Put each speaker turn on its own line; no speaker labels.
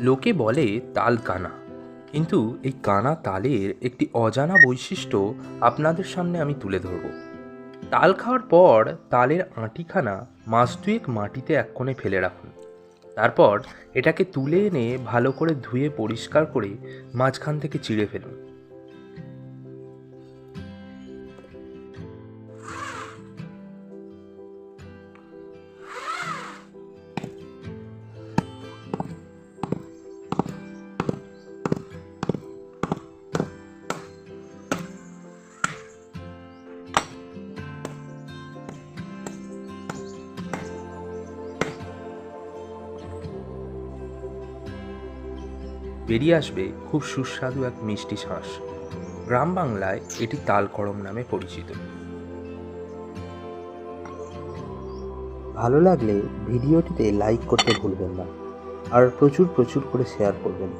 লোকে বলে তাল কানা। কিন্তু এই কানা তালের একটি অজানা বৈশিষ্ট্য আপনাদের সামনে আমি তুলে ধরব। তাল খাওয়ার পর তালের আঁটিখানা মাস দুয়েক মাটিতে এক কোণে ফেলে রাখুন। তারপর এটাকে তুলে এনে ভালো করে ধুয়ে পরিষ্কার করে মাঝখান থেকে চিড়ে ফেলুন। বেরিয়ে আসবে খুব সুস্বাদু এক মিষ্টি শাঁস গ্রাম বাংলায় এটি তালকরম নামে পরিচিত।
ভালো লাগলে ভিডিওটিতে লাইক করতে ভুলবেন না। আর প্রচুর প্রচুর করে শেয়ার করবেন।